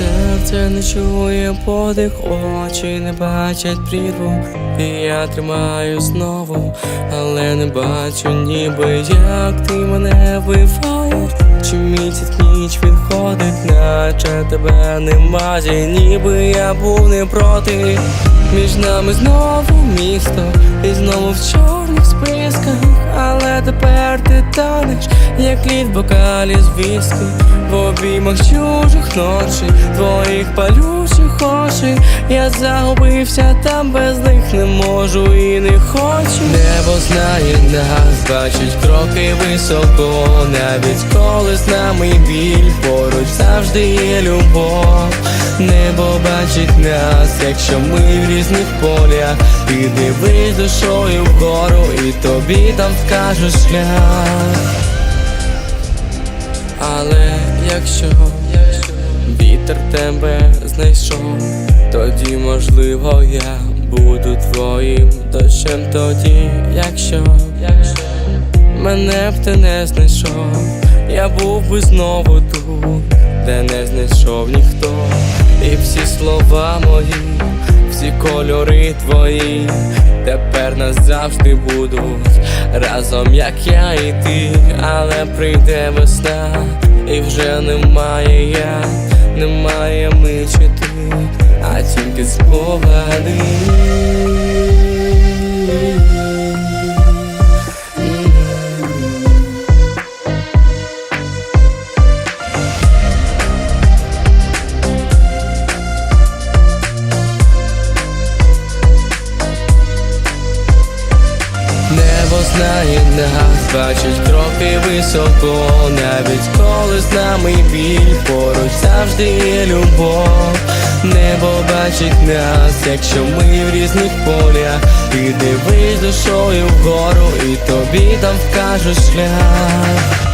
Серце не чує подих, очі не бачать прірву. І я тримаю знову, але не бачу, ніби як ти мене вбиваєш. Чи місяць ніч відходить, наче тебе немає, ніби я був не проти. Між нами знову місто, і знову в чорних списках, але тепер ти танеш, як лід бокалі з віскі. В обіймах чужих ночей, твоїх палючих очей Я загубився там без них не можу і не хочу. Небо знає нас, бачить кроки високо, навіть коли з нами біль, поруч завжди є любов. Небо бачить нас, якщо ми в різних полях, ти дивись душою вгору, і тобі там вкажуть шлях. Але якщо вітер тебе знайшов, тоді можливо я буду твоїм дощем тоді, якщо мене б ти не знайшов, я був би знову тут, де не знайшов ніхто, і всі слова мої, всі кольори твої, тепер назавжди будуть разом, як я і ти, але прийде весна, і вже немає я, немає ми чи ти, а тільки спогади. Знає нас, бачить кроки високо, навіть коли з нами біль, поруч завжди є любов. Небо бачить нас, якщо ми в різних полях, і дивись душою вгору, і тобі там вкажуть шлях.